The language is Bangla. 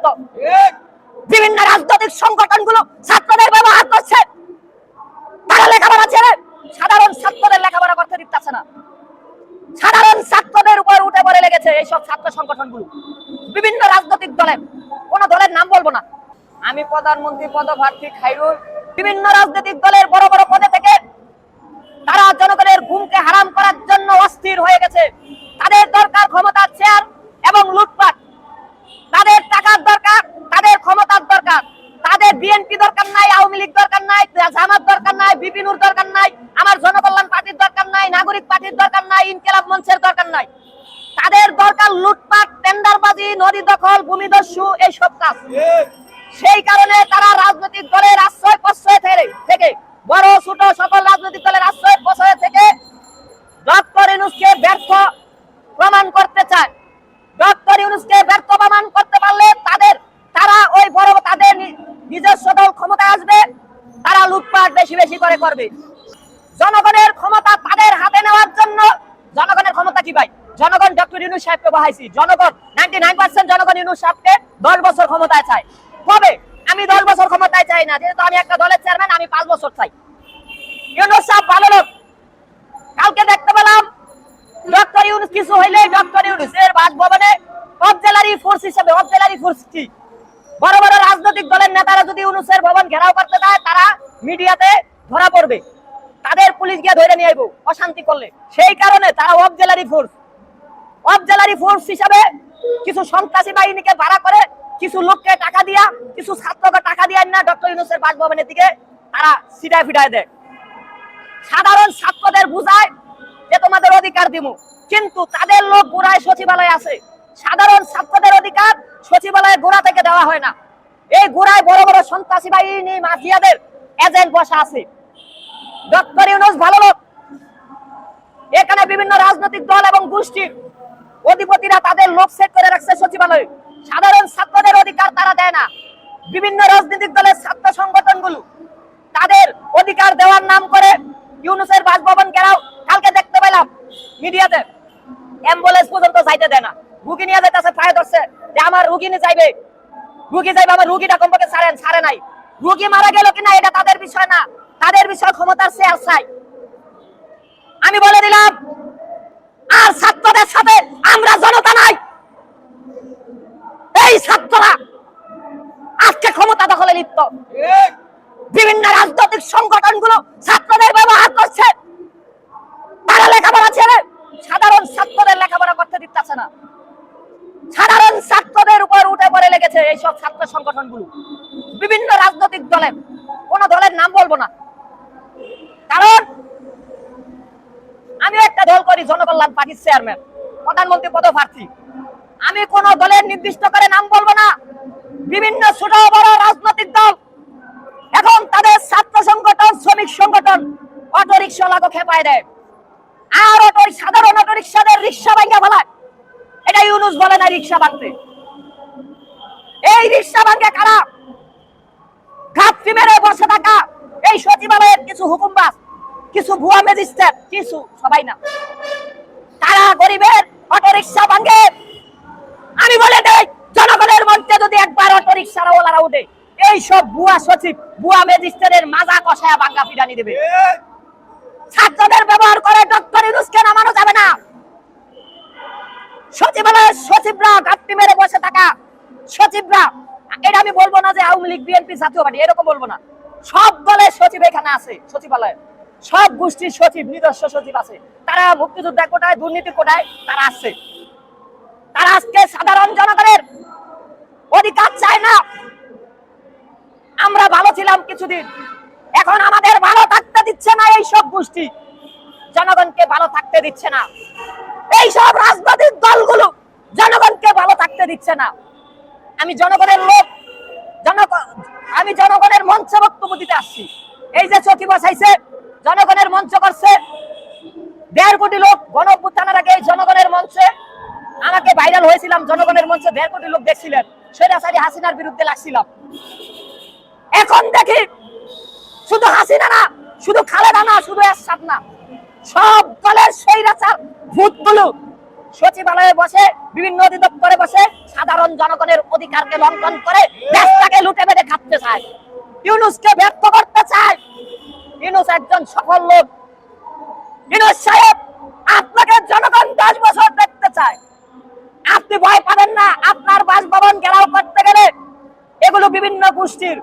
লিপ্ত বিভিন্ন রাজনৈতিক সংগঠনগুলো ছাত্রদের ব্যবহার করছে। তারা লেখাপড়া ছেড়ে সাধারণ ছাত্রদের লেখাপড়া করতে দিতেছে না। সাধারণ ছাত্রদের উপর উঠে পড়ে লেগেছে এইসব ছাত্র সংগঠনগুলো। বিভিন্ন রাজনৈতিক দলের, কোন দলের নাম বলব না। আমি প্রধানমন্ত্রী পদপ্রার্থী খাইরুল। বিভিন্ন রাজনৈতিক দলের বড় বড় পদে থেকে তারা জনগণের ঘুমকে হারাম করার জন্য অস্থির হয়ে গেছে তাদের দরকার ক্ষমতার চেয়ার এবং লুটপাট তাদের টাকার দরকার তাদের ক্ষমতার দরকার তাদের বিএনপি দরকার নাই আওয়ামী লীগ দরকার নাই, জামাত দরকার নাই, বিপিনুর দরকার নাই, আমার জনকল্যাণ পার্টির দরকার নাই, নাগরিক পার্টির দরকার নাই, ইনকেলাব মঞ্চের দরকার নাই। তাদের দরকার লুটপাট, টেন্ডারবাজি, নদী দখল ভূমিদস্যু এইসব কাজ। সেই কারণে তারা রাজনৈতিক দলের আশ্রয় প্রশ্রয় থেকে বড়, ছোট সকল রাজনৈতিক দলের আশ্রয় প্রশ্রয় থেকে ডক্টর ইউনুসকে ব্যর্থ প্রমাণ করতে চায় ডক্টর ইউনুসকে ব্যর্থ প্রমাণ করতে পারলে তাদের তারা ওই বড় তাদের নি- নিজস্ব দল ক্ষমতায় আসবে তারা লুটপাট বেশি বেশি করে করবে। জনগণের ক্ষমতা তাদের হাতে নেওয়ার জন্য জনগণের ক্ষমতা কি ভাই? জনগণ ডক্টর ইউনুস সাহেবকে বহাইছি। জনগণ নাইনটি নাইন পার্সেন্ট জনগণ ইউনুস সাহেবকে দশ বছর ক্ষমতায় চায়। কবে? আমি দশ বছর ক্ষমতায় চাই না। যেহেতু আমি একটা দলের চেয়ারম্যান আমি পাঁচ বছর চাই। ইউনুস সাহেব ভালো লোক। কালকে দেখতে পেলাম, ডক্টর ইউনুস কিছু হইলে ডক্টর ইউনুস এর বাসভবনে অবজেলারি ফোর্স হিসেবে অবজেলারি ফোর্স কি? বড় বড় রাজনৈতিক দলের নেতারা যদি ইউনুসের ভবন ঘেরাও করতে দেয় তারা মিডিয়াতে ধরা পড়বে। তাদের পুলিশ গিয়ে ধরে নিয়ে অশান্তি করলে। সেই কারণে তারা অবজেলারি ফোর্স অবজেলারি ফোর্স হিসাবে কিছু সন্ত্রাসী বাহিনীকে ভাড়া করে, কিছু লোককে টাকা দিয়া, কিছু ছাত্রকে টাকা দিয়ে না ডক্টর ইউনুসের বাসভবনের দিকে তারা সিটায় ফিটায় দেয়। সাধারণ ছাত্রদের বুঝায় যে তোমাদের অধিকার দিব কিন্তু তাদের লোক গোড়ায় সচিবালয় আছে। সাধারণ ছাত্রদের অধিকার সচিবালয়ে গোড়া থেকে দেওয়া হয় না। এই গোড়ায় বড় বড় সন্ত্রাসী বাহিনী, মাফিয়াদের এজেন্ট বসা আছে। ডক্টর ইউনুস ভালো লোক। এখানে বিভিন্ন রাজনৈতিক দল এবং গোষ্ঠীর অধিপতিরা তাদের লোক সেট করে রাখছে সচিবালয়ে। সাধারণ ছাত্রদের অধিকার তারা দেয় না। বিভিন্ন রাজনৈতিক দলের ছাত্র সংগঠনগুলো তাদের অধিকার দেওয়ার নাম করে ইউনুসের বাসভবন ঘেরাও। কালকে দেখতে পেলাম মিডিয়াতে। অ্যাম্বুলেন্স পর্যন্ত যাইতে দেয় না। রুগী নিয়ে যাইতেছে, পায়ে ধরছে। যে আমার রুগী নিয়ে যাইবে। রুগী যাইবে, আমার রুগীটা কমপক্ষে ছাড়েন ছাড়ে নাই। রুগী মারা গেল কিনা, এটা তাদের বিষয় না। তাদের বিষয় ক্ষমতার শেয়ার চাই। আমি বলে দিলাম, আর ছাত্রদের সাথে আমরা জনতা নাই। এই ছাত্ররা আজকে ক্ষমতা দখলে লিপ্ত। বিভিন্ন রাজনৈতিক সংগঠনগুলো ছাত্রদের ব্যবহার করছে। তারা লেখাপড়া ছেড়ে সাধারণ ছাত্রদের লেখাপড়া করতে দিতেছে না। সাধারণ ছাত্রদের উপর উঠে পড়ে লেগেছে এইসব ছাত্র সংগঠনগুলো। বিভিন্ন রাজনৈতিক দলের। কোন দলের নাম বলব না। কারণ আমি একটা দল করি, জনকল্যাণ পার্টির চেয়ারম্যান প্রধানমন্ত্রী পদপ্রার্থী। আমি কোন দলের নির্দিষ্ট করে নাম বলব না। বিভিন্ন ছোট বড় রাজনৈতিক দল। এখন তাদের ছাত্র সংগঠন, শ্রমিক সংগঠন অটো রিক্সা লাগো খেপায় দেয়। আর অটো সাধারণ অটো রিক্সাদের রিক্সা ভাঙ্গা ফেলায়। ইউনুস বলে না রিক্সা ভাঙতে এই রিক্সা ভাঙ্গে কারা? ঘাপটি মেরে বসে থাকা। এই সচিবালয়ের কিছু হুকুমবাস কিছু ভুয়া ম্যাজিস্ট্রেট, কিছু সবাই না। তারা গরিবের অটো রিক্সা ভাঙ্গে আমি বলে দেই, জনগণের মঞ্চে যদি একবার অটো রিক্সার ওলারা উঠে, এই সব বুয়া সচিব, ভুয়া ম্যাজিস্ট্রেটের মাজা কষায়া ভাঙ্গা পিটানি দেবে। ছাত্রদের ব্যবহার করে ডক্টর ইউনুসকে নামানো যাবে না। সচিবরা মেরে বসে থাকা। সচিবরা, এটা আমি বলব না যে আওয়ামী লীগ, বিএনপি, জাতীয় পার্টি, এরকম বলব না। সব দলের সচিব এখানে আছে সচিবালয়ে সব গোষ্ঠীর সচিব, নিজস্ব সচিব আছে। তারা মুক্তিযোদ্ধা কোটায়, দুর্নীতি কোটায়, তারা আসছে তারা আজকে সাধারণ জনগণের অধিকার চায় না। আমরা ভালো ছিলাম কিছুদিন। এখন আমাদের ভালো থাকতে দিচ্ছে না এই সব গোষ্ঠী। জনগণকে ভালো থাকতে দিচ্ছে না। এই সব রাজনৈতিক দলগুলো জনগণকে ভালো থাকতে দিচ্ছে না। আমি জনগণের লোক জনগণ আমি জনগণের মঞ্চে বক্তব্য দিতে আসছি। এই যে চকি বসাইছে, জনগণের মঞ্চ করছে। দেড় কোটি লোক গণ আগে এই জনগণের মঞ্চে আমাকে ভাইরাল হয়েছিলাম, জনগণের মঞ্চে দেড় কোটি লোক দেখছিলেন। সৈরাসারি হাসিনার বিরুদ্ধে লাগছিলাম। এখন দেখি, শুধু হাসিনা না, শুধু খালেদা না, শুধু এরশাদ না। সব দলের স্বৈরাচার ভূতগুলো সচিবালয়ে বসে, বিভিন্ন অধিদপ্তরে বসে সাধারণ জনগণের অধিকারকে লঙ্ঘন করে দেশটাকে লুটে মেরে খাচ্ছে চায় ইউনুসকে ব্যর্থ করতে চায়। ইউনুস একজন সফল লোক। ইউনুস সাহেব, আপনাকে জনগণ দশ বছর দেখতে চায়। আপনি ভয় পাবেন না, আপনার বাসভবন ঘেরাও করতে গেলে এগুলো বিভিন্ন গোষ্ঠীর